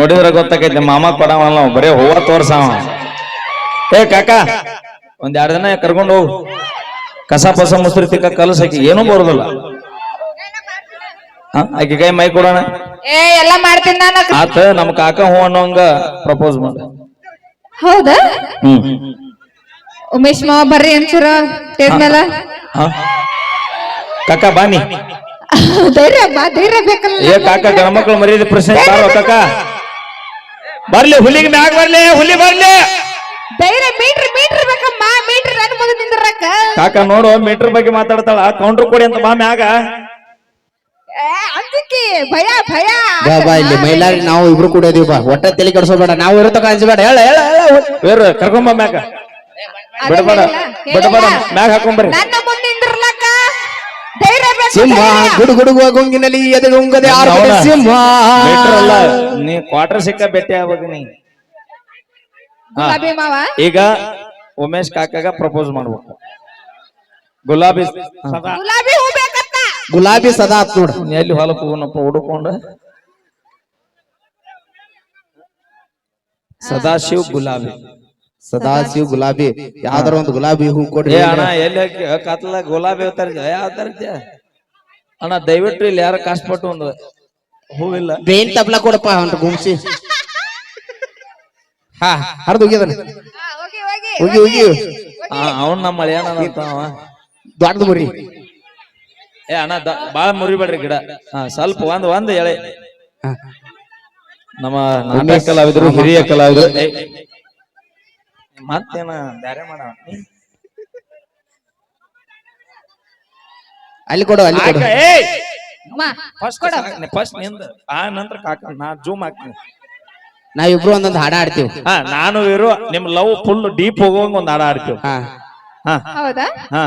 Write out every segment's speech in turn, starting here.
ನೋಡಿದ್ರ ಗೊತ್ತಾಕೈತಿ ಮಾಮ ಕೊಡವಲ್ಲ ನಾವು ಬರೇ ಹೂವ ತೋರ್ಸಾವ ಏ ಕಾಕ ಒಂದ್ ಎರಡ್ ದಿನ ಕರ್ಕೊಂಡು ಹೋಗು. ಕಸ ಪಸ ಮುಸ್ರಿ ತಿಕ್ಕ ಕಲಸ ಆಕಿ ಏನೂ ಬರೋದಿಲ್ಲ. ಆಕಿ ಕೈ ಮೈ ಕೊಡೋಣ. ಏ ಎಲ್ಲಾ ಮಾಡ್ತೀನಿ ನಾನು. ಆತ ನಮ್ ಕಾಕ ಹೂ ಅನ್ನೋಂಗ ಪ್ರಪೋಸ್ ಮಾಡ. ಹೌದಾ? ಹ್ಮ್. ಉಮೇಶ್ ಮಾವ ಬರ್ರಿ ಅನ್ಸರ ಮೇಲೆ ಕಾಕ ಬಾನಿ ಧೈರ್ಯ ಬಾ ಧೈರ್ಯ ಬೇಕಲ್ಲ ಏ ಕಾಕ ಗಣಮಕ್ಳು ಮರ್ಯಾದೆ ಪ್ರಶ್ನೆ ಕಾಕ? ಬರ್ಲಿ ಹುಲಿಗೆ ಮ್ಯಾಗ ಬರ್ಲಿ ಹುಲಿ ಬರ್ಲಿ. ಧೈರ್ಯ ಮೀಟ್ರ್ ಮೀಟ್ರ್ ಬೇಕಮ್ಮ ಮೀಟ್ರ್ ನನ್ ಮುಂದೆ ನಿಂದ್ರಕ್ಕ? ಕಾಕ ನೋಡು ಮೀಟರ್ ಬಗ್ಗೆ ಮಾತಾಡ್ತಾಳ. ಕೌಂಟ್ರ್ ಕೊಡಿ ಅಂತ ಬಾ ಮ್ಯಾಗ. ಏ, ಅಂಜಿಕಿ ಭಯ ಭಯ ಬಾ ಬಾ ಇಲ್ಲಿ ಮೈಲಾರಿ ನಾವು ಇಬ್ರು ಕೂಡ ಇದೀವಿ ಬಾ. ಒಟ್ಟ ತಲೆ ಕೆಡಿಸೋಬೇಡ ನಾವು ಇರತಕ್ಕ ಅನ್ಸಬೇಡ ಹೇಳ ಹೇಳ ಹೇಳ. ಬೇರೆ ಕರ್ಕೊಂಬ ಮ್ಯಾಗ. ಬಿಡಬೇಡ ಬಿಡಬೇಡ. ಮ್ಯಾಗ ಹಾಕೊಂಬರ್ರಿ ನನ್ನ ಸಿಂಹ ಗುಡು ಗುಡುಗುಡುಗುವ ಗುಂಗಿನಲ್ಲಿ ಎದೆಗುಂಗದೆ ಆರ್ಭಟ ಸಿಂಹ. ಅಲ್ಲ ನೀ ಕ್ವಾರ್ಟರ್ ಸಿಕ್ಕ ಭೇಟಿ ಆಗ್ಬೇಕು ನೀ. ಹಾ. ಗುಲಾಬಿ ಮಾವ? ಈಗ ಉಮೇಶ್ ಕಾಕಾಗ ಪ್ರಪೋಸ್ ಮಾಡ್ಬೇಕು. ಗುಲಾಬಿ ಸದಾ ಗುಲಾಬಿ ಹೂ ಬೇಕತ್ತ? ಗುಲಾಬಿ ಸದಾ ಆತ್ ನೋಡು. ಎಲ್ಲಿ ಹೊಲಕ್ಕೆ ಹೋಗೋಣಪ್ಪ ಹುಡುಕೊಂಡು? ಸದಾಶಿವ್ ಗುಲಾಬಿ. ಸದಾಶಿವ್ ಗುಲಾಬಿ. ಯಾವ್ದಾರ ಒಂದು ಗುಲಾಬಿ ಹೂ ಕೊಡ್ರಿ. ಏ ಅಣ್ಣ ಎಲ್ಲಿ ಕತ್ಲ ಗುಲಾಬಿ ತರ್ತೀಯ ಯಾವ ತರ್ತೀಯ ಅಣ್ಣ ದಯವಿಟ್ಟು ಇಲ್ಲಿ ಯಾರ ಪಟ್ಟು ಒಂದು ಹೂವಿಲ್ಲ. ಬೇನ್ ತಬ್ಲ ಕೊಡಪ್ಪ ಅವ್ನ ಗುಮ್ಸಿ ಹಾ ಹರಿದು ಹೋಗ್ಯದನ ಹಾ, ಹೋಗಿ ಹೋಗಿ ಹೋಗಿ ಹೋಗಿ. ಅವನ್ ನಮ್ಮ ಅಂತ ಅವ. ದೊಡ್ಡದು ಮುರಿ. ಏ ಅಣ್ಣ ಬಾಳ ಮುರಿಬೇಡ್ರಿ ಗಿಡ. ಹಾ ಸ್ವಲ್ಪ ಒಂದ್ ಒಂದ್ ಎಳೆ. ನಮ್ಮ ನಾಟಕ ಕಲಾವಿದರು ಹಿರಿಯ ಕಲಾವಿದರು. ಮತ್ತೇನ ಬ್ಯಾರೆ ಮಾಡ ಅಲ್ಲಿ ಕೊಡು ಅಲ್ಲಿ ಕೊಡು. ಅಮ್ಮ, ಫಸ್ಟ್ ಫಸ್ಟ್ನಿಂದ ಆ ನಂತರ ಕಾಕ ನಾ ಜೂಮ್ ಹಾಕ್ತೀನಿ. ನಾವಿಬ್ರು ಒಂದೊಂದು ಹಾಡ ಆಡ್ತೀವಿ ಹಾ ನಾನು ಇರು ನಿಮ್ ಲವ್ ಫುಲ್ ಡೀಪ್ ಹೋಗುವಂಗ ಒಂದ್ ಹಾಡ ಆಡ್ತೀವಿ ಹಾ. ಹಾ. ಹೌದಾ? ಹಾ.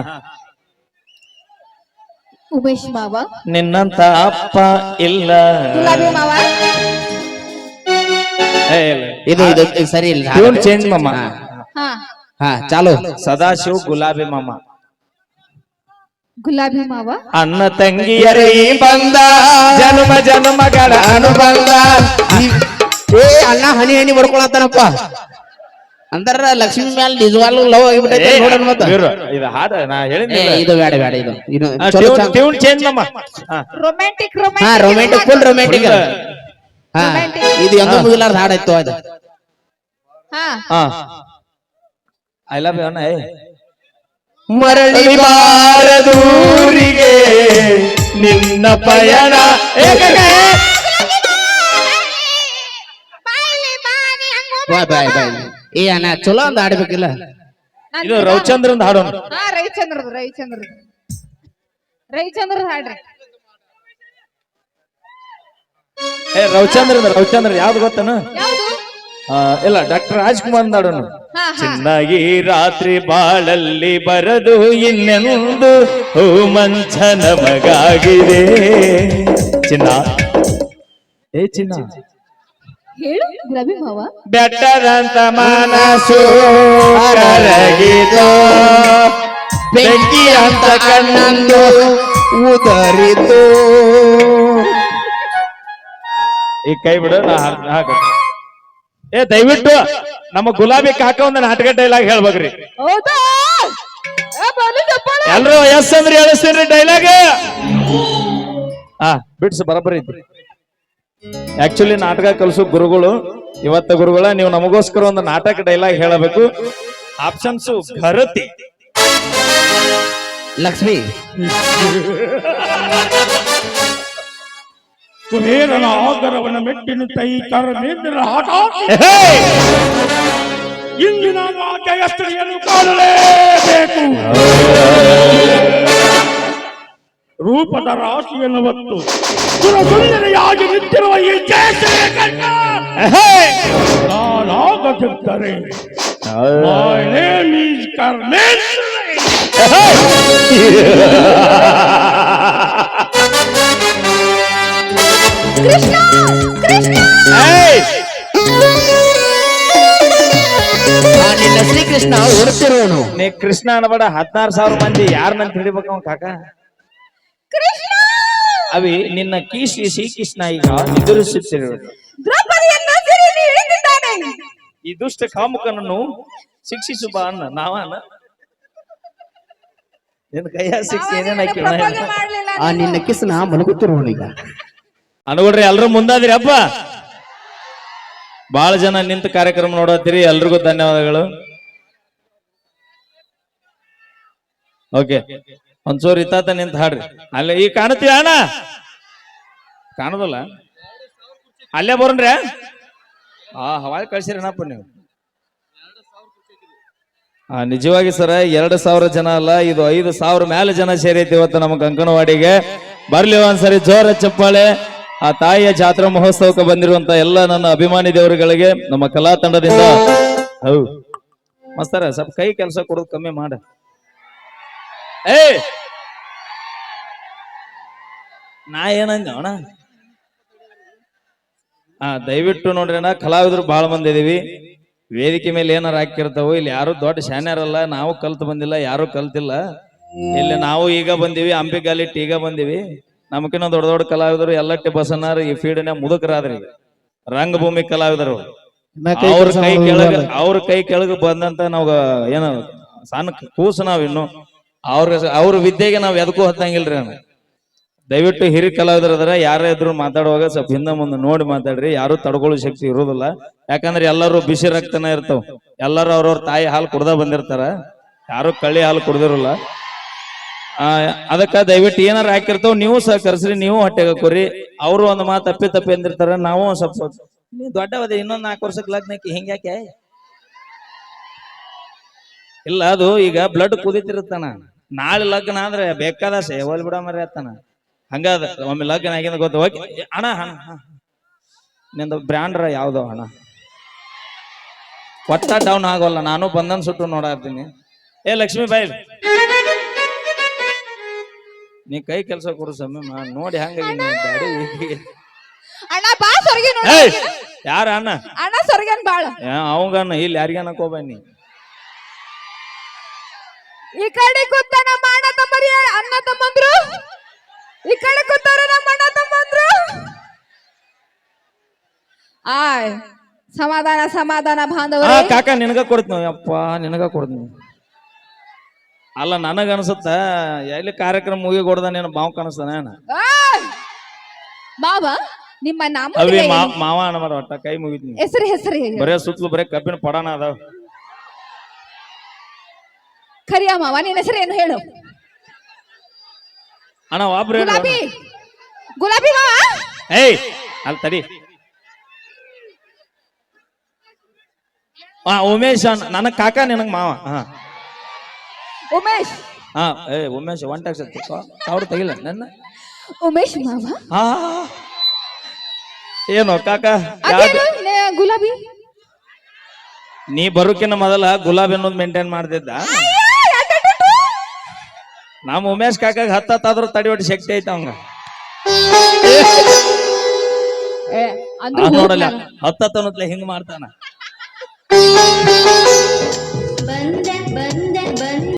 ಉಮೇಶ್ ಮಾವ. ನಿನ್ನಂತ ಅಪ್ಪ ಇಲ್ಲ. ಗುಲಾಬಿ ಮಾವ. ಏ, ಇಲ್ಲ. ಇದು ಇದು ಇದು ಸರಿ ಇಲ್ಲ. ಟ್ಯೂನ್ ಚೇಂಜ್ ಮಮ್ಮ ಹಾ. ಹಾ. ಹಾ ಚಾಲು. ಸದಾಶಿವ್ ಗುಲಾಬಿ ಮಾಮ. ಗುಲಾಬಿ ಮಾವ? ಅಣ್ಣ ತಂಗಿಯರೇ ಬಂದ ಜನ್ಮ ಜನ್ಮಗಳ ಅನುಬಂಧ. ಏ ಅಣ್ಣ ಹನಿ ಹನಿ ಬಡ್ಕೊಳತ್ತಾನಪ್ಪ ಅಂದ್ರ ಲಕ್ಷ್ಮಿ ಮ್ಯಾಲ ನಿಜವಾಗ್ಲೂ ಲವ್ ಆಗಿಬಿಟ್ಟೈತೆ ನೋಡೋಣ ಮತ್ತ. ಇದು ಹಾಡ ನಾ ಏ, ಇದು ಬೇಡ ಬೇಡ ಇದು. ಇದು ಚಲೋ ಚಂದ. ಟ್ಯೂನ್ ಚೇಂಜ್ ಮಮ್ಮ ಹಾ. ರೊಮ್ಯಾಂಟಿಕ್ ಹಾ ರೊಮ್ಯಾಂಟಿಕ್ ಫುಲ್ ರೊಮ್ಯಾಂಟಿಕ್ ಹಾ ಇದು ಎಂದೂ ಮುಗಿಲಾರ್ದ ಹಾಡಾಯ್ತು ಅದು. ಹಾ. ಹಾ. ಐ ಲವ್ ಯು ಅಣ್ಣ ಏ. ಮರಳಿ ಬಾರದೂರಿಗೆ ನಿನ್ನ ಪಯಣ. ಬಾಯ್ ಬಾಯ್ ಬಾಯ್ ಏ ಅಣ್ಣ ಚಲೋ ಅಂದ್ ಆಡ್ಬೇಕಿಲ್ಲ ಇದು ರವಿಚಂದ್ರನ್ ಹಾಡೋಣ ಹಾ ರವಿಚಂದ್ರ ರವಿಚಂದ್ರ ರವಿಚಂದ್ರದ ಹಾಡ್ರಿ. ಏ ರವಿಚಂದ್ರ ರವಿಚಂದ್ರ ಯಾವ್ದು ಗೊತ್ತನ? ಇಲ್ಲ ಡಾಕ್ಟರ್ ರಾಜ್ಕುಮಾರ್ ಹಾಡೋಣ ಚೆನ್ನಾಗಿ ರಾತ್ರಿ ಬಾಳಲ್ಲಿ ಬರದು ಇನ್ನೆಂದು ಹೂ ಮಂಚ ನಮಗಾಗಿದೆ ಚಿನ್ನ. ಏ ಚಿನ್ನ. ಹೇಳು ರವಿ ಮಾವ. ಬೆಟ್ಟದಂತ ಮನಸ್ಸು ಕರಗಿತು ಬೆಂಕಿ ಅಂತ ಕಣ್ಣಂದು ಉದರಿತು ಈ ಕೈ ಬಿಡು ನಾ ಹಾಕ ಏ ದಯವಿಟ್ಟು. ನಮ್ಮ ಗುಲಾಬಿ ಕಾಕ ಒಂದು ನಾಟಕ ಡೈಲಾಗ್ ಹೇಳ್ಬೇಕ್ರಿ. ಹೌದಾ? ಏ, ಬರ್ಲಿ ಚಪ್ಪಾಳೆ. ಎಲ್ರು ಎಸ್ ಅಂದ್ರೆ ಹೇಳಿಸ್ತೀನ್ರಿ ಡೈಲಾಗ್ ಹಾ ಬಿಡ್ಸ್ ಬರಬರಿ ಐತಿ. ಆಕ್ಚುಲಿ ನಾಟಕ ಕಲಿಸೋ ಗುರುಗಳು ಇವತ್ತ ಗುರುಗಳ ನೀವು ನಮಗೋಸ್ಕರ ಒಂದು ನಾಟಕ ಡೈಲಾಗ್ ಹೇಳಬೇಕು. ಆಪ್ಷನ್ಸ್ ಘರತಿ ಲಕ್ಷ್ಮಿ. ಕುಬೇರನ ಆಗರವನ ಮೆಟ್ಟಿನ ತೈ ಕರ್ಮೇಂದ್ರ ಆಟ! ಇಂದಿನ ಆಕೆಯ ಸ್ತ್ರೀಯನ್ನು ಕಾಣಲೇಬೇಕು. ರೂಪದ ರಾಶಿಯನ್ನು ಹೊತ್ತು ಸುರಸುಂದರಿಯಾಗಿ ನಿಂತಿರುವ ಈ ಜಯಶ್ರೀ ಹೇ! ನಾನಾಗದಿದ್ದರೆ My name is Karmendra Krishna! Krishna! ನಿನ್ನ ಶ್ರೀಕೃಷ್ಣ ಓಡ್ತಿರೋನು ನೀ ಕೃಷ್ಣ ಅನ್ಬೇಡ ಹದಿನಾರು ಸಾವಿರ ಮಂದಿ ಯಾರನ್ನಂತ ಹಿಡಿಬೇಕು ಅವ್ನು ಕಾಕ? ಅವಿ ನಿನ್ನ ಕೀಸಿ ಶ್ರೀಕೃಷ್ಣ ಈಗ ಎದುರಿಸುತ್ತಿರುವುದು. ದ್ರೌಪದಿಯನ್ನು ಈ ದುಷ್ಟ ಕಾಮುಕನನ್ನು ಶಿಕ್ಷಿಸು ಬಾ ಅನ್ನ ನಾವ ನಿನ್ನ ಕೈಯ ಶಿಕ್ಷೆ ಏನೇನ್ ಹಾಕಿ ಆ ನಿನ್ನ ಕಿಸ್ನ ನಾ ಮಲಗುತ್ತಿರೋಣ ಈಗ ಅನುಗುಡ್ರಿ ಎಲ್ರು ಮುಂದಾದ್ರಿ ಅಪ್ಪ. ಬಹಳ ಜನ ನಿಂತ ಕಾರ್ಯಕ್ರಮ ನೋಡತ್ತೀರಿ, ಎಲ್ರಿಗೂ ಧನ್ಯವಾದಗಳು. ಓಕೆ ಒಂಚೂರು ಇತ್ತಾತ ನಿಂತ ಹಾಡ್ರಿ. ಅಲ್ಲೇ ಈಗ ಕಾಣತೀವಿ ಅಣ್ಣ? ಕಾಣದಲ್ಲ. ಅಲ್ಲೇ ಬರೋಣ್ರಿ. ಆ ಕಳ್ಸಿರಿ ಅಣ್ಣಪ್ಪ ನೀವು. ಆ, ನಿಜವಾಗಿ ಸರ, ಎರಡು ಸಾವಿರ ಜನ ಅಲ್ಲ, ಇದು ಐದು ಸಾವಿರ ಮೇಲೆ ಜನ ಸೇರೈತಿ ಇವತ್ತು ನಮ್ಮ ಕಂಕಣವಾಡಿಗೆ ಬರ್ಲಿ ಒಂದ್ಸರಿ ಜೋರ ಚಪ್ಪಾಳೆ. ಆ ತಾಯಿಯ ಜಾತ್ರಾ ಮಹೋತ್ಸವಕ್ಕೆ ಬಂದಿರುವಂತ ಎಲ್ಲ ನನ್ನ ಅಭಿಮಾನಿ ದೇವರುಗಳಿಗೆ ನಮ್ಮ ಕಲಾ ತಂಡದಿಂದ ಹೌದು ಮಸ್ತಾರ, ಸ್ವಲ್ಪ ಕೈ ಕೆಲಸ ಕೊಡೋದು ಕಮ್ಮಿ ಮಾಡ. ಏ! ನಾ ಏನಂದ ಅಣ್ಣ? ಆ, ದಯವಿಟ್ಟು ನೋಡ್ರಿ ಅಣ್ಣ, ಕಲಾವಿದರು ಬಹಳ ಮಂದಿ ಇದೀವಿ. ವೇದಿಕೆ ಮೇಲೆ ಏನಾರ ಹಾಕಿರ್ತಾವ, ಇಲ್ಲಿ ಯಾರು ದೊಡ್ಡ ಶಾನ್ಯಾರಲ್ಲ, ನಾವು ಕಲ್ತು ಬಂದಿಲ್ಲ, ಯಾರು ಕಲ್ತಿಲ್ಲ. ಇಲ್ಲಿ ನಾವು ಈಗ ಬಂದಿವಿ ಅಂಬಿಗಾಲಿಟ್ಟು ಈಗ ಬಂದಿವಿ. ನಮಕಿನ್ನ ದೊಡ್ಡ ದೊಡ್ಡ ಕಲಾವಿದರು ಎಲ್ಲಟ್ಟಿ ಬಸನಾರ್ ಈ ಫೀಲ್ಡ್ನ್ಯಾಗ ಮುದುಕರಾದ್ರಿ. ರಂಗಭೂಮಿ ಕಲಾವಿದರು. ಅವ್ರ ಕೈ ಕೆಳಗ ಅವ್ರ ಕೈ ಕೆಳಗ ಬಂದಂತ ನಾವ್ ಏನ ಸಣ್ಣ ಕೂಸ ನಾವ್ ಇನ್ನು. ಅವ್ರ ಅವ್ರ ವಿದ್ಯೆಗೆ ನಾವ್ ಎದಕ್ಕೂ ಹತ್ತಂಗಿಲ್ರಿ ಅಣ್ಣ ದಯವಿಟ್ಟು ಹಿರಿ ಕಲಾವಿದರ ಅದರ ಯಾರೇ ಇದ್ರು ಮಾತಾಡುವಾಗ ಸ್ವಲ್ಪ ಹಿಂದೆ ಮುಂದೆ ನೋಡಿ ಮಾತಾಡ್ರಿ. ಯಾರು ತಡ್ಕೊಳ್ಳೋ ಶಕ್ತಿ ಇರೋದಿಲ್ಲ. ಯಾಕಂದ್ರೆ ಎಲ್ಲರೂ ಬಿಸಿ ರಕ್ತನ ಇರ್ತಾವ. ಎಲ್ಲರೂ ಅವ್ರವ್ರ ತಾಯಿ ಹಾಲು ಕುಡ್ದ ಬಂದಿರ್ತಾರ. ಯಾರು ಕಳ್ಳಿ ಹಾಲು ಕುಡ್ದಿರಲ್ಲ. ಆ ಅದಕ್ಕ ದಯವಿಟ್ಟು ಏನಾರ ಹಾಕಿರ್ತಾವ ನೀವು ಸಹಕರಿಸ್ರಿ ನೀವು ಹೊಟ್ಟೆಗೆ ಕೊರಿ ಅವರು ಒಂದು ಮಾತು ತಪ್ಪಿ ತಪ್ಪಿ ಅಂದಿರ್ತಾರ ನಾವು ಸ್ವಲ್ಪ ಸ್ವಲ್ಪ. ನೀ ದೊಡ್ಡವದೆ ಇನ್ನೊಂದ್ ನಾಲ್ಕು ವರ್ಷಕ್ಕೆ ಲಗ್ನಕ್ಕೆ ಹಿಂಗ್ಯಾಕೆ ಇಲ್ಲ ಅದು ಈಗ ಬ್ಲಡ್ ಕುದಿತಿರುತ್ತಾನ ನಾಳೆ ಲಗ್ನ ಅಂದ್ರೆ ಬೇಕಾದ ಸೇವಲ್ ಬಿಡ ಮರಿ ಅತ್ತಾನ ಹಂಗಾದ ಒಮ್ಮೆ ಲಗ್ನ ಆಗಿಂದ ಗೊತ್ತ ಹೋಗಿ ಅಣ್ಣ ಹಣ ಹ. ನಿಂದು ಬ್ರ್ಯಾಂಡ್ರ ಯಾವ್ದು ಅಣ್ಣ. ಒಟ್ಟ ಡೌನ್ ಆಗೋಲ್ಲ ನಾನು ಬಂದನ್ ಸುಟ್ಟು ನೋಡಾರ್ತೀನಿ ಏ ಲಕ್ಷ್ಮೀ ಬಾಯಿ ನೀ ಕೈ ಕೆಲಸ ಕೊಡು ಸಮಯ ಮಾ- ನೋಡಿ ಗಾಡಿ ಅಣ್ಣ! ಬಾ ಸೊರಗಿ ನೋಡಿ. ಯಾರ ಅಣ್ಣ? ಅಣ್ಣ ಸೊರಗನ್ ಬಾಳ. ಅವಂಗಣ್ಣ ಇಲ್ಲಿ ಯಾರಿಗಾನ ಕೋಬನ್ನಿ ಈ ಕಡೆ ಕೂತ ನಮ್ಮ ಅಣ್ಣ ತಮ್ಮರಿ ಅಣ್ಣ ತಮ್ಮಂದ್ರು. ಈ ಕಡೆ ಕೂತಾರ ನಮ್ಮ ಅಣ್ಣ ತಮ್ಮಂದ್ರು. ಆಯ್ ಸಮಾಧಾನ ಸಮಾಧಾನ ಆ ಬಾಂಧವರೇ ಕಾಕ ನಿನಗ ಕೊಡ್ತೀನಿ ಯಪ್ಪ ನಿನಗ ಕೊಡ್ತೀನಿ. ಅಲ್ಲ ನನಗ ಅನ್ಸುತ್ತ ಎಲ್ಲಿ ಕಾರ್ಯಕ್ರಮ ಮುಗಿ ಕೊಡ್ದ ನೀನು ಬಾವು ಕಾಣಿಸ್ತಾನ ಆಯ್! ಮಾವ ನಿಮ್ಮ ನಾಮ ಅವಿ ಮಾ- ಮಾವ ಅನ್ಬಾರ ಒಟ್ಟ ಕೈ ಮುಗಿತೀನಿ ಹೆಸರು ಹೆಸರು ಹೇಳಿ. ಬರೇ ಸುತ್ತಲೂ ಬರೇ ಕಬ್ಬಿನ ಪಡಾನ ಅದಾವ. ಖರಿಯ ಮಾವ ನಿನ್ನ ಹೆಸರು ಏನು ಹೇಳು? ಅಣ್ಣ ಒಬ್ರು ಗುಲಾಬಿ! ಗುಲಾಬಿ ಮಾವ? ಏಯ್ ಅಲ್ಲಿ ತಡಿ. ಹಾ ಉಮೇಶ್ ಅಣ್ಣ ನನ್ನ ಕಾಕ ನಿನಗ್ ಮಾವ. ಹಾ. ಉಮೇಶ್. ಹಾ ಏ ಉಮೇಶ್ ಒನ್ ಟ್ಯಾಕ್ಸ್ ಅವ್ರು ತೆಗಿಲ್ಲ ನನ್ನ? ಉಮೇಶ್ ಮಾವ. ಹಾ. ಏನು ಕಾಕ? ಯಾವ್ದು? ಅದೇನು ನೆ- ಗುಲಾಬಿ? ನೀ ಬರೋಕಿನ ಮೊದಲ ಗುಲಾಬಿ ಅನ್ನೋದು ಮೇಂಟೈನ್ ಮಾಡ್ತಿದ್ದ ನಮ್ಮ ಉಮೇಶ್ ಕಾಕಾಗ ಹತ್ತಾದ್ರೂ ತಡಿವಟ್ಟು ಶಕ್ತಿ ಐತ ಅವಂಗ. ಏ, ಅಂದ್ರು ನೋಡಲ್ಲ ಹೋಗ್ತಾನ. ಹತ್ತತ್ತನತ್ಲೆ ಹಿಂಗ್ ಮಾಡ್ತಾನ. ಬಂದೆ ಬಂದೆ ಬಂದೆ.